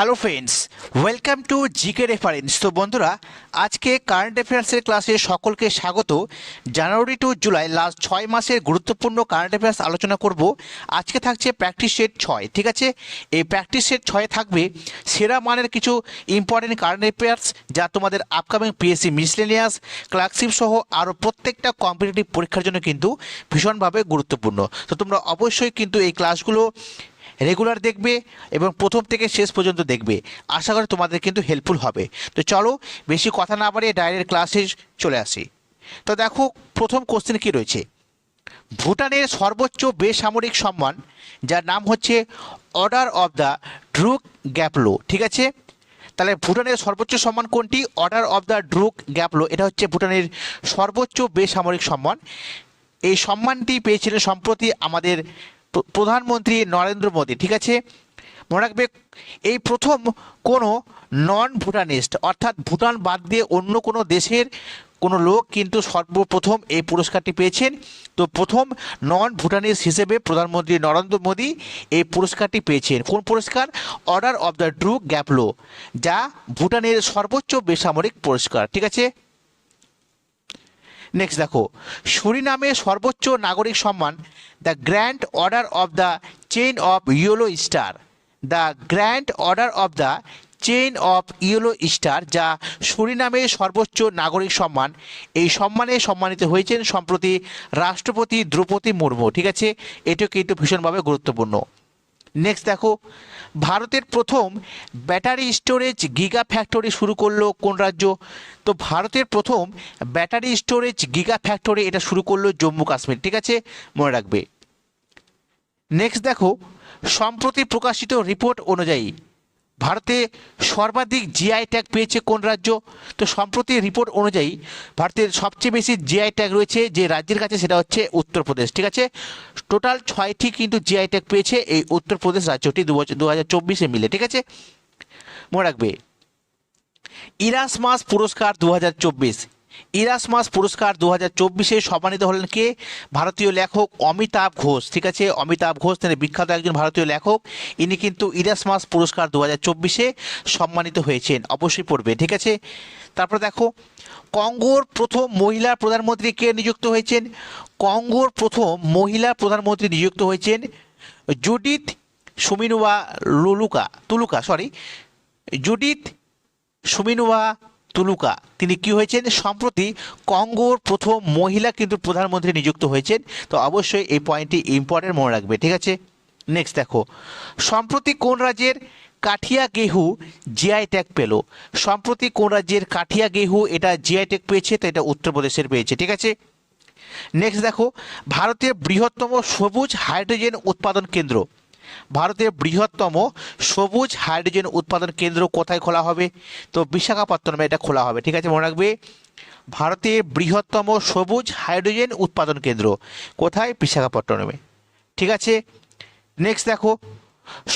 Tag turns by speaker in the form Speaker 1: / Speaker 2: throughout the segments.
Speaker 1: Hello friends welcome to GK reference তো বন্ধুরা, আজকে কারেন্ট অ্যাফেয়ার্সের ক্লাসে সকলকে স্বাগত। জানুয়ারি টু জুলাই লাস্ট ছয় মাসের গুরুত্বপূর্ণ কারেন্ট অ্যাফেয়ার্স আলোচনা করব। আজকে থাকছে প্র্যাকটিস সেট ছয়, ঠিক আছে? এই প্র্যাকটিস সেট ছয়ে থাকবে সেরা মানের কিছু ইম্পর্টেন্ট কারেন্ট অ্যাফেয়ার্স যা তোমাদের আপকামিং পিএসসি মিসলেনিয়াস ক্লার্কশিপ সহ আরও প্রত্যেকটা কম্পিটিটিভ পরীক্ষার জন্য কিন্তু ভীষণভাবে গুরুত্বপূর্ণ। তো তোমরা অবশ্যই কিন্তু এই ক্লাসগুলো রেগুলার দেখবে এবং প্রথম থেকে শেষ পর্যন্ত দেখবে। আশা করি তোমাদের কিন্তু হেল্পফুল হবে। তো চলো, বেশি কথা না বাড়িয়ে ডাইরেক্ট ক্লাসে চলে আসি। তো দেখো, প্রথম কোশ্চেন কি রয়েছে? ভুটানের সর্বোচ্চ বেসামরিক সম্মান, যার নাম হচ্ছে অর্ডার অফ দ্য ড্রুক গ্যাপলো ঠিক আছে? তাহলে ভুটানের সর্বোচ্চ সম্মান কোনটি? অর্ডার অফ দ্য ড্রুক গ্যাপলো এটা হচ্ছে ভুটানের সর্বোচ্চ বেসামরিক সম্মান। এই সম্মানটি পেয়েছিলেন সম্প্রতি আমাদের প্রধানমন্ত্রী নরেন্দ্র মোদী, ঠিক আছে? মনে রাখবে, এই প্রথম কোনো নন ভুটানিস্ট অর্থাৎ ভুটান বাদ দিয়ে অন্য কোনো দেশের কোনো লোক কিন্তু সর্বপ্রথম এই পুরস্কারটি পেয়েছেন। তো প্রথম নন ভুটানিস্ট হিসেবে প্রধানমন্ত্রী নরেন্দ্র মোদী এই পুরস্কারটি পেয়েছেন। কোন পুরস্কার? অর্ডার অফ দ্য ড্রু গ্যাপলো যা ভুটানের সর্বোচ্চ বেসামরিক পুরস্কার, ঠিক আছে? নেক্সট দেখো সুরিনামে সর্বোচ্চ নাগরিক সম্মান the grand order of the chain of yellow star the grand order of the chain of yellow star যা সুরিনামে সর্বোচ্চ নাগরিক সম্মান। এই সম্মানে সম্মানিত হয়েছেন সম্প্রতি রাষ্ট্রপতি দ্রৌপদী মুর্মু, ঠিক আছে? এটিও কিন্তু ভীষণভাবে গুরুত্বপূর্ণ। নেক্সট দেখো, ভারতের প্রথম ব্যাটারি স্টোরেজ গিগা ফ্যাক্টরি শুরু করল কোন রাজ্য? তো ভারতের প্রথম ব্যাটারি স্টোরেজ গিগা ফ্যাক্টরি এটা শুরু করল জম্মু কাশ্মীর, ঠিক আছে? মনে রাখবে। নেক্সট দেখো, সম্প্রতি প্রকাশিত রিপোর্ট অনুযায়ী ভারতে সর্বাধিক জিআই ট্যাগ পেয়েছে কোন রাজ্য? তো সম্প্রতি রিপোর্ট অনুযায়ী ভারতের সবচেয়ে বেশি জিআই ট্যাগ রয়েছে যে রাজ্যের কাছে সেটা হচ্ছে উত্তরপ্রদেশ, ঠিক আছে? টোটাল ছয়টি কিন্তু জিআই ট্যাগ পেয়েছে এই উত্তরপ্রদেশ রাজ্যটি দু হাজার চব্বিশে মিলে, ঠিক আছে? মনে রাখবে। ইরাসমাস পুরস্কার দু হাজার চব্বিশ ইরাসমাস পুরস্কার দু হাজার চব্বিশে সম্মানিত হলেন কে? ভারতীয় লেখক অমিতাভ ঘোষ। ঠিক আছে, অমিতাভ ঘোষ, তিনি বিখ্যাত একজন ভারতীয় লেখক। ইনি কিন্তু ইরাসমাস পুরস্কার দু হাজার চব্বিশে সম্মানিত হয়েছেন, অবশ্যই পড়বে ঠিক আছে? তারপর দেখো, কঙ্গোর প্রথম মহিলা প্রধানমন্ত্রী কে নিযুক্ত হয়েছেন? কঙ্গোর প্রথম মহিলা প্রধানমন্ত্রী নিযুক্ত হয়েছেন Judith Suminuya Luluka, Tuluka sorry Judith Suminuya Tuluka. তিনি কি হয়েছেন? সম্প্রতি কঙ্গোর প্রথম মহিলা কিন্তু প্রধানমন্ত্রী নিযুক্ত হয়েছেন। তো অবশ্যই এই পয়েন্টটি ইম্পর্টেন্ট মনে রাখবে, ঠিক আছে? নেক্সট দেখো। সম্প্রতি কোন রাজ্যের কাঠিয়া গেহু জিআই ট্যাগ পেল? সম্প্রতি কোন রাজ্যের কাঠিয়া গেহু এটা জিআই ট্যাগ পেয়েছে, তো এটা উত্তরপ্রদেশের পেয়েছে, ঠিক আছে? নেক্সট দেখো। ভারতের বৃহত্তম সবুজ হাইড্রোজেন উৎপাদন কেন্দ্র। ভারতের বৃহত্তম সবুজ হাইড্রোজেন উৎপাদন কেন্দ্র কোথায় খোলা হবে? তো বিশাখাপত্তনমে এটা খোলা হবে, ঠিক আছে? মনে রাখবে, ভারতের বৃহত্তম সবুজ হাইড্রোজেন উৎপাদন কেন্দ্র কোথায়? বিশাখাপত্তনমে, ঠিক আছে? নেক্সট দেখো,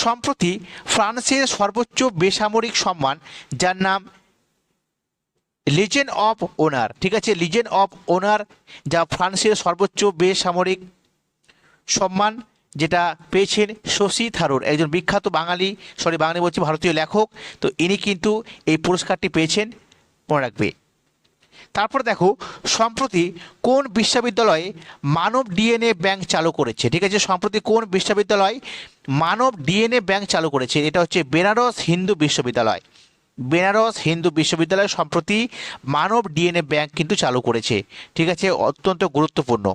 Speaker 1: সম্প্রতি ফ্রান্সের সর্বোচ্চ বেসামরিক সম্মান, যার নাম লিজেন্ড অফ ওনার ঠিক আছে? লিজেন্ড অফ ওনার যা ফ্রান্সের সর্বোচ্চ বেসামরিক সম্মান। যেটা পেয়েছেন শশী থারুর, একজন বিখ্যাত বাঙালি, সরি, বাঙালি বলছি ভারতীয় লেখক। তো ইনি কিন্তু এই পুরস্কারটি পেয়েছেন, মনে রাখবে। তারপর দেখো, সম্প্রতি কোন বিশ্ববিদ্যালয়ে মানব ডিএনএ ব্যাংক চালু করেছে? ঠিক আছে, সম্প্রতি কোন বিশ্ববিদ্যালয় মানব ডিএনএ ব্যাংক চালু করেছে? এটা হচ্ছে বেনারস হিন্দু বিশ্ববিদ্যালয়। বেনারস হিন্দু বিশ্ববিদ্যালয় সম্প্রতি মানব ডিএনএ ব্যাংক কিন্তু চালু করেছে। ঠিক আছে, অত্যন্ত গুরুত্বপূর্ণ।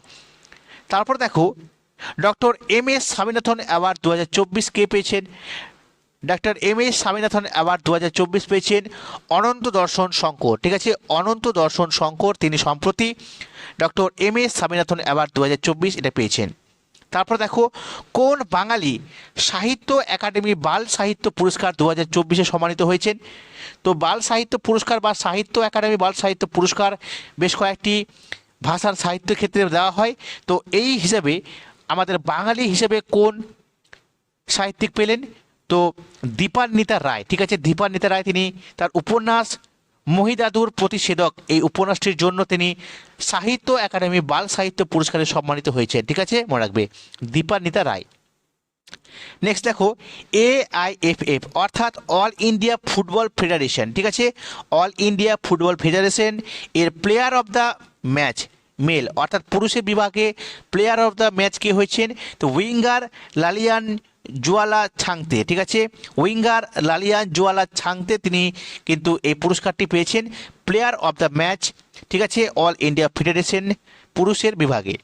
Speaker 1: তারপর দেখো doctor M S Swaminathan award দু হাজার চব্বিশ কে পেয়েছেন? Doctor M S Swaminathan award দু হাজার চব্বিশ পেয়েছেন অনন্ত দর্শন শঙ্কর। ঠিক আছে, অনন্ত দর্শন শঙ্কর তিনি সম্প্রতি doctor M S Swaminathan award দু হাজার চব্বিশ এটা পেয়েছেন। তারপর দেখো, কোন বাঙালি সাহিত্য একাডেমি বাল সাহিত্য পুরস্কার দু হাজার চব্বিশে সম্মানিত হয়েছেন? তো বাল সাহিত্য পুরস্কার বা সাহিত্য একাডেমি বাল সাহিত্য পুরস্কার বেশ কয়েকটি ভাষার সাহিত্য ক্ষেত্রে দেওয়া হয়। তো এই হিসাবে আমাদের বাঙালি হিসেবে কোন সাহিত্যিক পেলেন? তো দীপান্বিতা রায়, ঠিক আছে? দীপান্বিতা রায় তিনি তার উপন্যাস মহিদাদুর প্রতিষেধক, এই উপন্যাসটির জন্য তিনি সাহিত্য একাডেমি বাল সাহিত্য পুরস্কারে সম্মানিত হয়েছেন, ঠিক আছে? মনে রাখবে, দীপান্বিতা রায়। নেক্সট দেখো এআইএফএফ অর্থাৎ অল ইন্ডিয়া ফুটবল ফেডারেশন ঠিক আছে? অল ইন্ডিয়া ফুটবল ফেডারেশন এর player of the match male, অর্থাৎ পুরুষের বিভাগে প্লেয়ার অফ দ্য ম্যাচ কে হয়েছেন? তো উইঙ্গার লালিয়ান জুয়ালা ছাংতে, ঠিক আছে? উইঙ্গার লালিয়ান জুয়ালা ছাংতে তিনি কিন্তু এই পুরস্কারটি পেয়েছেন। প্লেয়ার অফ দ্য ম্যাচ ঠিক আছে? অল ইন্ডিয়া ফেডারেশন পুরুষের বিভাগে।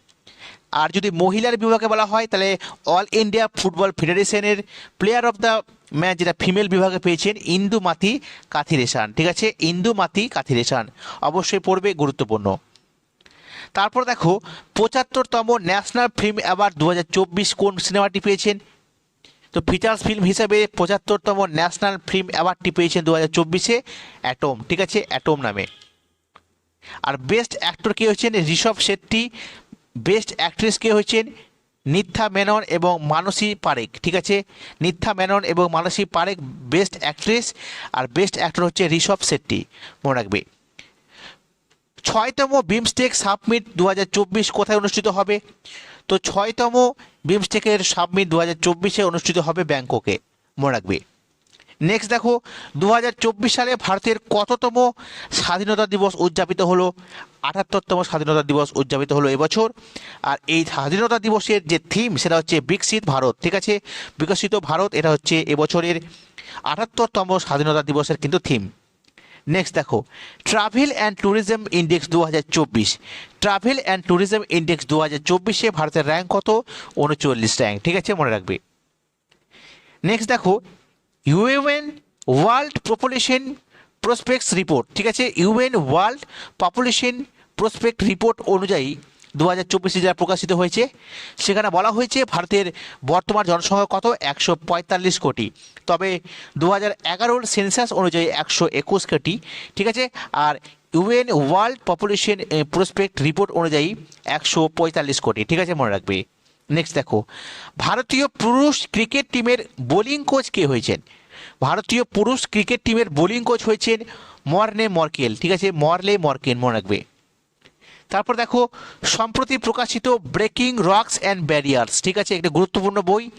Speaker 1: আর যদি মহিলার বিভাগে বলা হয়, তাহলে অল ইন্ডিয়া ফুটবল ফেডারেশনের প্লেয়ার অফ দ্য ম্যাচ যেটা ফিমেল বিভাগে পেয়েছেন ইন্দু মাতি কাথিরেশান ঠিক আছে? ইন্দু মাতি কাথিরেশান অবশ্যই পড়বে, গুরুত্বপূর্ণ। তারপর দেখো, পঁচাত্তরতম ন্যাশনাল ফিল্ম অ্যাওয়ার্ড দু হাজার চব্বিশ কোন সিনেমাটি পেয়েছেন? তো ফিচার্স ফিল্ম হিসাবে পঁচাত্তরতম ন্যাশনাল ফিল্ম অ্যাওয়ার্ডটি পেয়েছেন দু হাজার চব্বিশে, অ্যাটম, ঠিক আছে? অ্যাটম নামে। আর বেস্ট অ্যাক্টর কে হচ্ছেন ঋষভ শেট্টি। বেস্ট অ্যাক্ট্রেস কে হচ্ছেন নিথা মেনন এবং মানসী পারেক, ঠিক আছে? নিথা মেনন এবং মানসী পারেক, বেস্ট অ্যাক্ট্রেস। আর বেস্ট অ্যাক্টর হচ্ছে ঋষভ শেট্টি। মনে রাখবে। ছয়তম বিমস্টেক সাবমিট দু হাজার চব্বিশ কোথায় অনুষ্ঠিত হবে? তো ছয়তম বিমস্টেকের সাবমিট দু হাজার অনুষ্ঠিত হবে ব্যাংককে। মনে রাখবে। নেক্সট দেখো দু হাজার চব্বিশ সালে ভারতের কততম স্বাধীনতা দিবস উদযাপিত হলো? আটাত্তরতম স্বাধীনতা দিবস উদযাপিত হলো এবছর। আর এই স্বাধীনতা দিবসের যে থিম সেটা হচ্ছে বিকশিত ভারত, ঠিক আছে? বিকশিত ভারত, এটা হচ্ছে এবছরের আটাত্তরতম স্বাধীনতা দিবসের কিন্তু থিম নেক্সট দেখো ট্রাভেল অ্যান্ড ট্যুরিজম ইন্ডেক্স দু হাজার চব্বিশ। ট্রাভেল অ্যান্ড ট্যুরিজম ইন্ডেক্স দু হাজার চব্বিশে ভারতের র্যাঙ্ক কত? উনচল্লিশ র্যাঙ্ক ঠিক আছে? মনে রাখবে। নেক্সট দেখো UN world population prospects report ঠিক আছে? UN world population prospect report অনুযায়ী দু হাজার চব্বিশে যা প্রকাশিত হয়েছে, সেখানে বলা হয়েছে ভারতের বর্তমান জনসংখ্যা কত? একশো পঁয়তাল্লিশ কোটি। তবে দু হাজার এগারোর সেন্সাস অনুযায়ী একশো একুশ কোটি। ঠিক আছে? আর UN world population prospect report অনুযায়ী একশো পঁয়তাল্লিশ কোটি। ঠিক আছে, মনে রাখবে? নেক্সট দেখো। ভারতীয় পুরুষ ক্রিকেট টিমের বোলিং কোচ কে হয়েছেন? ভারতীয় পুরুষ ক্রিকেট টিমের বোলিং কোচ হয়েছেন মর্নে মর্কেল। ঠিক আছে? মরলে মর্কেল, মনে রাখবে? তারপর দেখো, সম্প্রতি প্রকাশিত ব্রেকিং রক্স অ্যান্ড ব্যারিয়ার্স, ঠিক আছে? একটা গুরুত্বপূর্ণ বই।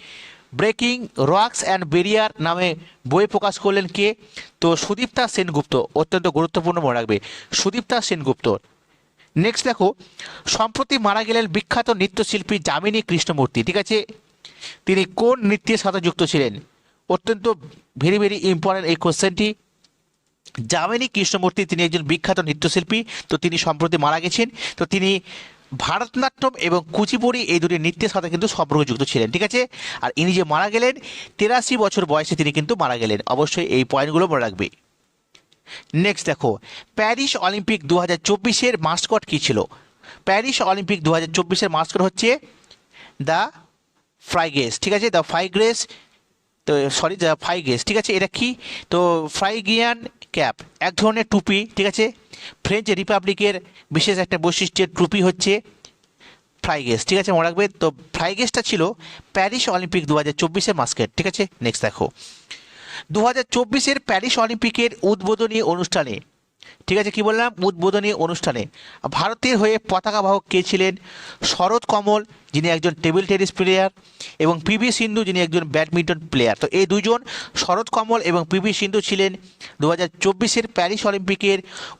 Speaker 1: ব্রেকিং রক্স অ্যান্ড ব্যারিয়ার নামে বই প্রকাশ করলেন কে? তো সুদীপ্তা সেনগুপ্ত, অত্যন্ত গুরুত্বপূর্ণ মনে রাখবে। সুদীপ্তা সেনগুপ্ত। নেক্সট দেখো, সম্প্রতি মারা গেলেন বিখ্যাত নৃত্যশিল্পী যামিনী কৃষ্ণমূর্তি, ঠিক আছে? তিনি কোন নৃত্যের সাথে যুক্ত ছিলেন? অত্যন্ত ভেরি ভেরি ইম্পর্ট্যান্ট এই কোশ্চেনটি যামিনী কৃষ্ণমূর্তি, তিনি একজন বিখ্যাত নৃত্যশিল্পী, তো তিনি সম্প্রতি মারা গেছেন। তো তিনি ভারতনাট্যম এবং কুচিপুড়ি এই দুটি নৃত্যের সাথে কিন্তু সম্পর্কযুক্ত ছিলেন, ঠিক আছে? আর ইনি যে মারা গেলেন, তেরাশি বছর বয়সে তিনি কিন্তু মারা গেলেন। অবশ্যই এই পয়েন্টগুলো মনে রাখবে। নেক্সট দেখো, প্যারিস অলিম্পিক দু হাজার চব্বিশের মাস্কট কী ছিল? প্যারিস অলিম্পিক দু হাজার চব্বিশের মাস্কট হচ্ছে দ্য ফ্রাইগেস ঠিক আছে? দ্য ফ্রাইগ্রেস, তো সরি, দ্য ফ্রাইগেস ঠিক আছে? এটা কি? তো ফ্রাইগিয়ান ক্যাপ এক ধরনের টুপি, ঠিক আছে? ফ্রেঞ্চ রিপাবলিকের বিশেষ একটা বৈশিষ্ট্যের টুপি হচ্ছে ফ্রাইগেস ঠিক আছে মনে রাখবে? তো ফ্রাইগেসটা ছিল প্যারিস অলিম্পিক দু হাজার চব্বিশের মাস্কেট ঠিক আছে? নেক্সট দেখো। দু হাজার চব্বিশের প্যারিস অলিম্পিকের উদ্বোধনী অনুষ্ঠানে ঠিক আছে, কি বললাম? উদ্বোধনী অনুষ্ঠানে ভারতের হয়ে পতাকা বাহক কে ছিলেন? শরৎ কমল, যিনি একজন টেবিল টেনিস প্লেয়ার এবং পিভি সিন্ধু, যিনি একজন ব্যাডমিন্টন প্লেয়ার তো এই দুজন শরৎ কমল এবং পিভি সিন্ধু ছিলেন দু হাজার চব্বিশের প্যারিস অলিম্পিকের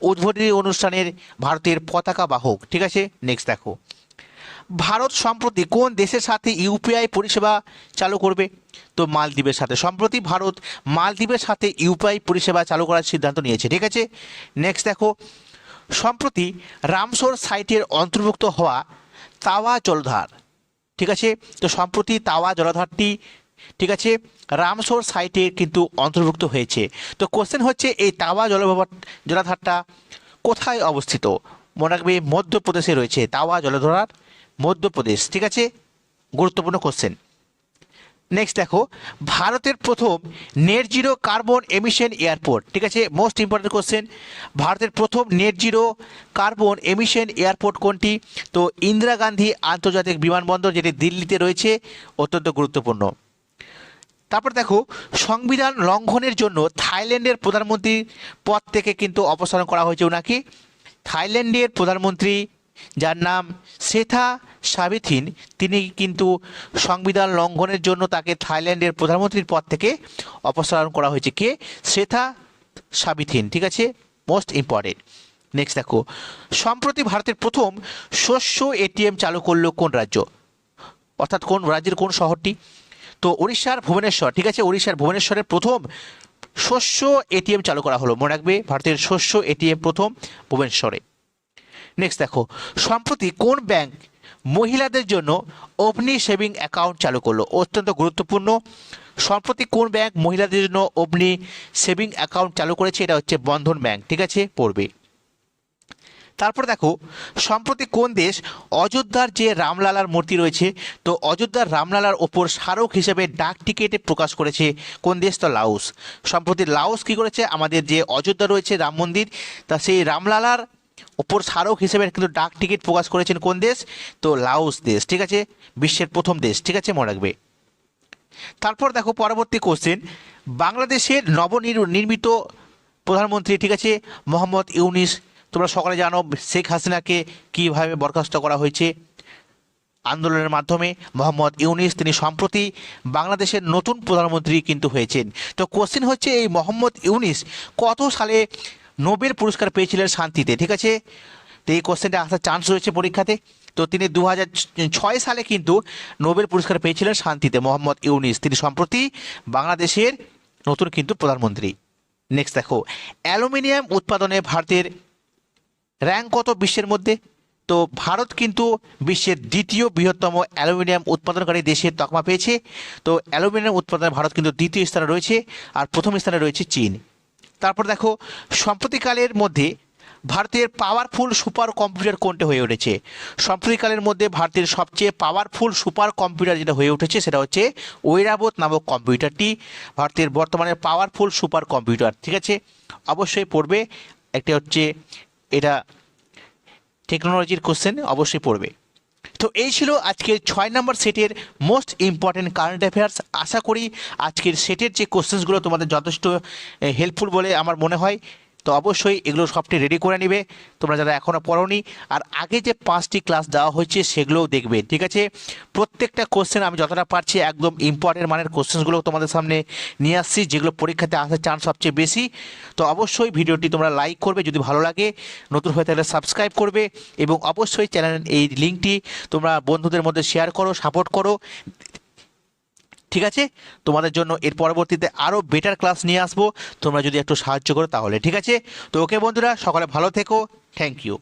Speaker 1: উদ্বোধনী অনুষ্ঠানের ভারতের পতাকা বাহক। ঠিক আছে নেক্সট দেখো। ভারত সম্প্রতি কোন দেশের সাথে ইউপিআই পরিষেবা চালু করবে? তো মালদ্বীপের সাথে। সম্প্রতি ভারত মালদ্বীপের সাথে ইউপিআই পরিষেবা চালু করার সিদ্ধান্ত নিয়েছে, ঠিক আছে? নেক্সট দেখো। সম্প্রতি রামসোর সাইটের অন্তর্ভুক্ত হওয়া তাওয়া জলধার, ঠিক আছে? তো সম্প্রতি তাওয়া জলধারটি, ঠিক আছে? রামসোর সাইটে কিন্তু অন্তর্ভুক্ত হয়েছে। তো কোশ্চেন হচ্ছে, এই তাওয়া জলভার জলাধারটা কোথায় অবস্থিত? মনে রাখবে মধ্যপ্রদেশে রয়েছে তাওয়া জলধার। মধ্যপ্রদেশ, ঠিক আছে? গুরুত্বপূর্ণ কোশ্চেন নেক্সট দেখো, ভারতের প্রথম net zero carbon emission airport ঠিক আছে? মোস্ট ইম্পর্টেন্ট কোশ্চেন ভারতের প্রথম net zero carbon emission airport কোনটি? তো ইন্দিরা গান্ধী আন্তর্জাতিক বিমানবন্দর, যেটি দিল্লিতে রয়েছে, অত্যন্ত গুরুত্বপূর্ণ। তারপর দেখো, সংবিধান লঙ্ঘনের জন্য থাইল্যান্ডের প্রধানমন্ত্রীর পদ থেকে কিন্তু অপসারণ করা হয়েছে ওনাকে। থাইল্যান্ডের প্রধানমন্ত্রী যার নাম সেথা সাবিথিন। তিনি কিন্তু সংবিধান লঙ্ঘনের জন্য তাকে থাইল্যান্ডের প্রধানমন্ত্রীর পদ থেকে অপসারণ করা হয়েছে। কে? সেথা সাবিথিন, ঠিক আছে? মোস্ট ইম্পর্টেন্ট নেক্সট দেখো। সম্প্রতি ভারতের প্রথম শস্য এটিএম চালু করল কোন রাজ্য? অর্থাৎ কোন রাজ্যের কোন শহরটি? তো উড়িষ্যার ভুবনেশ্বর, ঠিক আছে? উড়িষ্যার ভুবনেশ্বরের প্রথম শস্য এটিএম চালু করা হলো। মনে রাখবে, ভারতের শস্য এটিএম প্রথম ভুবনেশ্বরে। নেক্সট দেখো, সম্প্রতি কোন ব্যাংক মহিলাদের জন্য অগ্নি সেভিং অ্যাকাউন্ট চালু করল? অত্যন্ত গুরুত্বপূর্ণ। সম্প্রতি কোন ব্যাংক মহিলাদের জন্য অগ্নি সেভিং অ্যাকাউন্ট চালু করেছে? এটা হচ্ছে বন্ধন ব্যাংক ঠিক আছে? পড়বে। তারপর দেখো, সম্প্রতি কোন দেশ অযোধ্যার যে রামলালার মূর্তি রয়েছে, তো অযোধ্যার রামলালার ওপর স্মারক হিসেবে ডাক টিকেটে প্রকাশ করেছে কোন দেশ? তো লাউস সম্প্রতি লাউস কি করেছে? আমাদের যে অযোধ্যা রয়েছে রাম মন্দির, তা সেই রামলালার ওপর স্মারক হিসেবে কিন্তু ডাক টিকিট প্রকাশ করেছেন কোন দেশ? তো লাউস দেশ, ঠিক আছে? বিশ্বের প্রথম দেশ, ঠিক আছে? মনে রাখবে। তারপর দেখো পরবর্তী কোশ্চেন বাংলাদেশের নবনির, নির্মিত প্রধানমন্ত্রী, ঠিক আছে? মোহাম্মদ ইউনিস, তোমরা সকলে জানো শেখ হাসিনাকে কীভাবে বরখাস্ত করা হয়েছে আন্দোলনের মাধ্যমে। মোহাম্মদ ইউনিস, তিনি সম্প্রতি বাংলাদেশের নতুন প্রধানমন্ত্রী কিন্তু হয়েছেন। তো কোশ্চেন হচ্ছে এই মোহাম্মদ ইউনিস কত সালে নোবেল পুরস্কার পেয়েছিলেন শান্তিতে, ঠিক আছে? তো এই কোশ্চেনটা আসার চান্স রয়েছে পরীক্ষাতে। তো তিনি দু ছয় সালে কিন্তু নোবেল পুরস্কার পেয়েছিলেন শান্তিতে, মোহাম্মদ ইউনিস। তিনি সম্প্রতি বাংলাদেশের নতুন কিন্তু প্রধানমন্ত্রী। নেক্সট দেখো, অ্যালুমিনিয়াম উৎপাদনে ভারতের র্যাঙ্ক কত বিশ্বের মধ্যে? তো ভারত কিন্তু বিশ্বের দ্বিতীয় বৃহত্তম অ্যালুমিনিয়াম উৎপাদনকারী দেশের তকমা পেয়েছে। তো অ্যালুমিনিয়াম উৎপাদনে ভারত কিন্তু দ্বিতীয় স্থানে রয়েছে, আর প্রথম স্থানে রয়েছে চীন। তারপর দেখো সম্প্রতিকালের মধ্যে ভারতের পাওয়ারফুল সুপার কম্পিউটার কোনটা হয়ে উঠেছে? সম্প্রতিকালের মধ্যে ভারতের সবচেয়ে পাওয়ারফুল সুপার কম্পিউটার যেটা হয়ে উঠেছে সেটা হচ্ছে ঐরাবত নামক কম্পিউটারটি, ভারতের বর্তমানে পাওয়ারফুল সুপার কম্পিউটার ঠিক আছে? অবশ্যই পড়বে, একটা হচ্ছে এটা টেকনোলজির কোশ্চেন অবশ্যই পড়বে। তো এই ছিল আজকের ছয় নম্বর সেটের মোস্ট ইম্পর্টেন্ট কারেন্ট অ্যাফেয়ার্স আশা করি আজকের সেটের যে কোশ্চেন্সগুলো তোমাদের যথেষ্ট হেল্পফুল বলে আমার মনে হয়। তো অবশ্যই এগুলো সবটি রেডি করে নিবে। তোমরা যারা এখনও পড়োনি, আর আগে যে পাঁচটি ক্লাস দেওয়া হয়েছে সেগুলোও দেখবে, ঠিক আছে? প্রত্যেকটা কোশ্চেন আমি যতটা পারছি একদম ইম্পর্টেন্ট মানের কোশ্চেন্সগুলো তোমাদের সামনে নিয়ে আসছি, যেগুলো পরীক্ষাতে আসার চান্স সবচেয়ে বেশি। তো অবশ্যই ভিডিওটি তোমরা লাইক করবে যদি ভালো লাগে, নতুন হয়ে থাকলে সাবস্ক্রাইব করবে, এবং অবশ্যই চ্যানেল এই লিঙ্কটি তোমরা বন্ধুদের মধ্যে শেয়ার করো সাপোর্ট করো। ঠিক আছে? তোমাদের জন্য এর পরবর্তীতে আরও বেটার ক্লাস নিয়ে আসব। তোমরা যদি একটু সাহায্য করো তাহলে, ঠিক আছে? তো ওকে বন্ধুরা, সকালে ভালো থেকো। Thank you